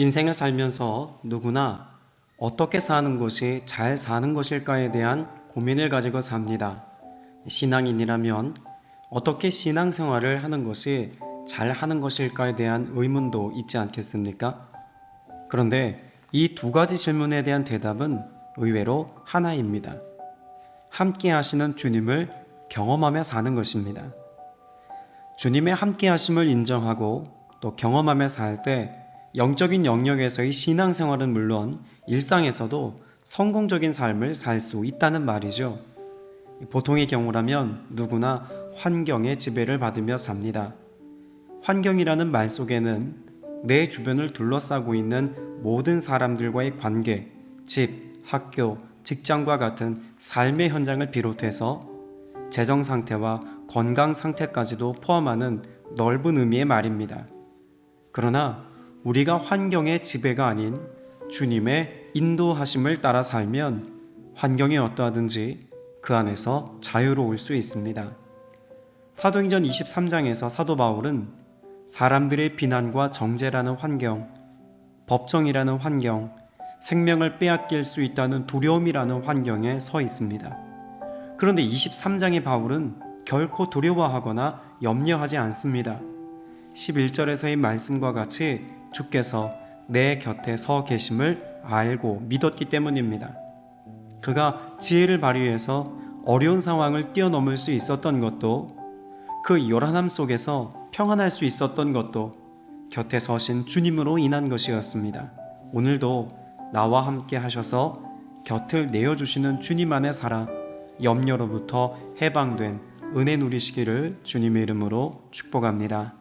인생을 살면서 누구나 어떻게 사는 것이 잘 사는 것일까에 대한 고민을 가지고 삽니다. 신앙인이라면 어떻게 신앙생활을 하는 것이 잘 하는 것일까에 대한 의문도 있지 않겠습니까? 그런데 이 두 가지 질문에 대한 대답은 의외로 하나입니다. 함께 하시는 주님을 경험하며 사는 것입니다. 주님의 함께 하심을 인정하고 또 경험하며 살 때 영적인 영역에서의 신앙생활은 물론 일상에서도 성공적인 삶을 살 수 있다는 말이죠. 보통의 경우라면 누구나 환경의 지배를 받으며 삽니다. 환경이라는 말 속에는 내 주변을 둘러싸고 있는 모든 사람들과의 관계, 집, 학교, 직장과 같은 삶의 현장을 비롯해서 재정 상태와 건강 상태까지도 포함하는 넓은 의미의 말입니다. 그러나 우리가 환경의 지배가 아닌 주님의 인도하심을 따라 살면 환경이 어떠하든지 그 안에서 자유로울 수 있습니다. 사도행전 23장에서 사도 바울은 사람들의 비난과 정죄라는 환경, 법정이라는 환경, 생명을 빼앗길 수 있다는 두려움이라는 환경에 서 있습니다. 그런데 23장의 바울은 결코 두려워하거나 염려하지 않습니다. 11절에서의 말씀과 같이 주께서 내 곁에 서 계심을 알고 믿었기 때문입니다. 그가 지혜를 발휘해서 어려운 상황을 뛰어넘을 수 있었던 것도 그 요란함 속에서 평안할 수 있었던 것도 곁에 서신 주님으로 인한 것이었습니다. 오늘도 나와 함께 하셔서 곁을 내어주시는 주님 안에 살아 염려로부터 해방된 은혜 누리시기를 주님의 이름으로 축복합니다.